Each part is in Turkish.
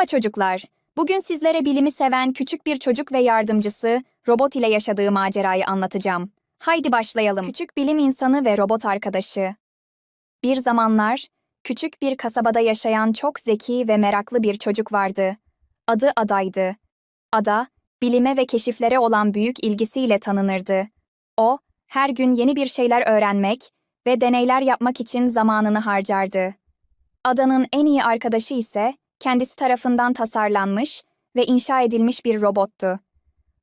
Merhaba çocuklar. Bugün sizlere bilimi seven küçük bir çocuk ve yardımcısı robot ile yaşadığı macerayı anlatacağım. Haydi başlayalım. Küçük bilim insanı ve robot arkadaşı. Bir zamanlar küçük bir kasabada yaşayan çok zeki ve meraklı bir çocuk vardı. Adı Ada'ydı. Ada, bilime ve keşiflere olan büyük ilgisiyle tanınırdı. O, her gün yeni bir şeyler öğrenmek ve deneyler yapmak için zamanını harcardı. Ada'nın en iyi arkadaşı ise kendisi tarafından tasarlanmış ve inşa edilmiş bir robottu.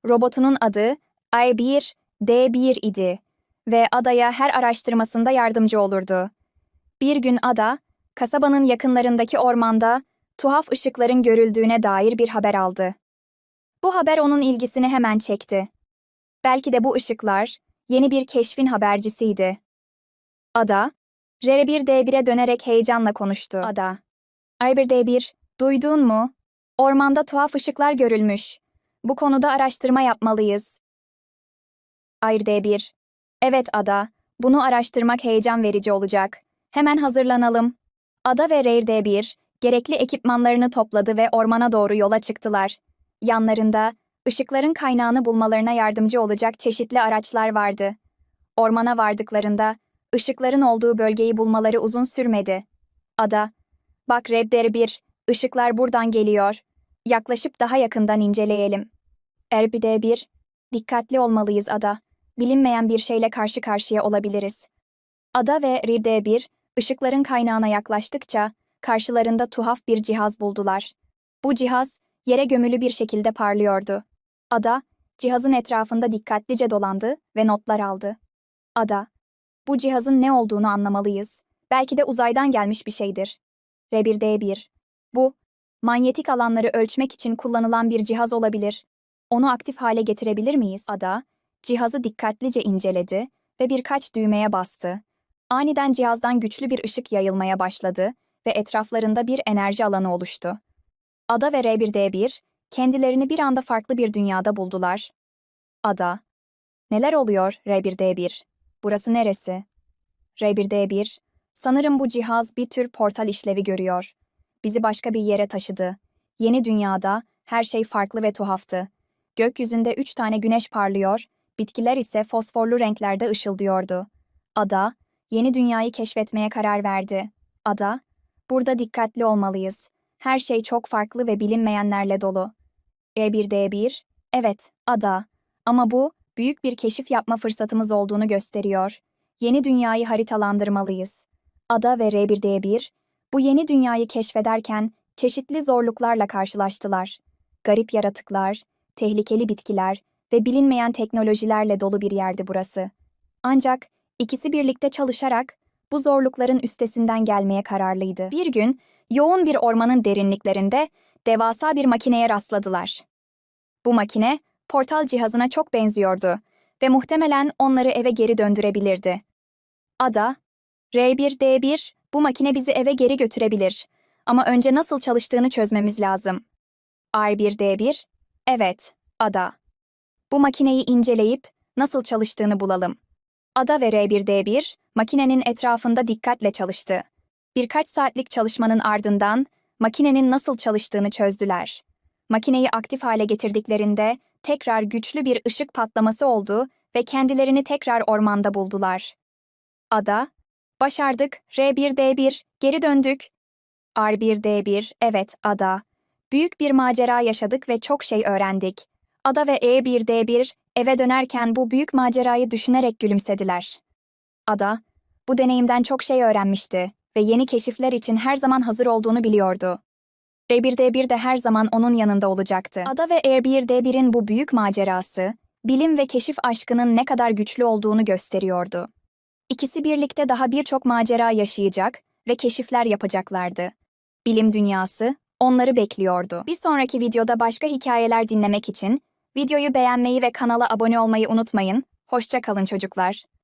Robotunun adı I1D1 idi ve Ada'ya her araştırmasında yardımcı olurdu. Bir gün Ada, kasabanın yakınlarındaki ormanda tuhaf ışıkların görüldüğüne dair bir haber aldı. Bu haber onun ilgisini hemen çekti. Belki de bu ışıklar yeni bir keşfin habercisiydi. Ada, R1D1'e dönerek heyecanla konuştu. Ada, R1D1, duydun mu? Ormanda tuhaf ışıklar görülmüş. Bu konuda araştırma yapmalıyız. R1D1, evet Ada, bunu araştırmak heyecan verici olacak. Hemen hazırlanalım. Ada ve R1D1, gerekli ekipmanlarını topladı ve ormana doğru yola çıktılar. Yanlarında, ışıkların kaynağını bulmalarına yardımcı olacak çeşitli araçlar vardı. Ormana vardıklarında, ışıkların olduğu bölgeyi bulmaları uzun sürmedi. Ada, bak Rebder 1, ışıklar buradan geliyor. Yaklaşıp daha yakından inceleyelim. Erbide 1, dikkatli olmalıyız Ada. Bilinmeyen bir şeyle karşı karşıya olabiliriz. Ada ve Rebde 1, ışıkların kaynağına yaklaştıkça, karşılarında tuhaf bir cihaz buldular. Bu cihaz, yere gömülü bir şekilde parlıyordu. Ada, cihazın etrafında dikkatlice dolandı ve notlar aldı. Ada, bu cihazın ne olduğunu anlamalıyız. Belki de uzaydan gelmiş bir şeydir. R1D1. Bu, manyetik alanları ölçmek için kullanılan bir cihaz olabilir. Onu aktif hale getirebilir miyiz? Ada, cihazı dikkatlice inceledi ve birkaç düğmeye bastı. Aniden cihazdan güçlü bir ışık yayılmaya başladı ve etraflarında bir enerji alanı oluştu. Ada ve R1D1, kendilerini bir anda farklı bir dünyada buldular. Ada, neler oluyor R1D1? Burası neresi? R1D1, sanırım bu cihaz bir tür portal işlevi görüyor. Bizi başka bir yere taşıdı. Yeni dünyada her şey farklı ve tuhaftı. Gökyüzünde üç tane güneş parlıyor, bitkiler ise fosforlu renklerde ışıldıyordu. Ada, yeni dünyayı keşfetmeye karar verdi. Ada, burada dikkatli olmalıyız. Her şey çok farklı ve bilinmeyenlerle dolu. E1D1, evet, ada. Ama bu, büyük bir keşif yapma fırsatımız olduğunu gösteriyor. Yeni dünyayı haritalandırmalıyız. Ada ve R1D1, bu yeni dünyayı keşfederken çeşitli zorluklarla karşılaştılar. Garip yaratıklar, tehlikeli bitkiler ve bilinmeyen teknolojilerle dolu bir yerdi burası. Ancak ikisi birlikte çalışarak bu zorlukların üstesinden gelmeye kararlıydı. Bir gün yoğun bir ormanın derinliklerinde devasa bir makineye rastladılar. Bu makine portal cihazına çok benziyordu ve muhtemelen onları eve geri döndürebilirdi. Ada, R1D1, bu makine bizi eve geri götürebilir. Ama önce nasıl çalıştığını çözmemiz lazım. R1D1, evet, Ada. Bu makineyi inceleyip nasıl çalıştığını bulalım. Ada ve R1D1, makinenin etrafında dikkatle çalıştı. Birkaç saatlik çalışmanın ardından makinenin nasıl çalıştığını çözdüler. Makineyi aktif hale getirdiklerinde tekrar güçlü bir ışık patlaması oldu ve kendilerini tekrar ormanda buldular. Ada, başardık, R1D1, geri döndük. R1D1, evet Ada. Büyük bir macera yaşadık ve çok şey öğrendik. Ada ve E1D1 eve dönerken bu büyük macerayı düşünerek gülümsediler. Ada, bu deneyimden çok şey öğrenmişti ve yeni keşifler için her zaman hazır olduğunu biliyordu. R1D1 de her zaman onun yanında olacaktı. Ada ve R1D1'in bu büyük macerası, bilim ve keşif aşkının ne kadar güçlü olduğunu gösteriyordu. İkisi birlikte daha birçok macera yaşayacak ve keşifler yapacaklardı. Bilim dünyası onları bekliyordu. Bir sonraki videoda başka hikayeler dinlemek için videoyu beğenmeyi ve kanala abone olmayı unutmayın. Hoşça kalın çocuklar.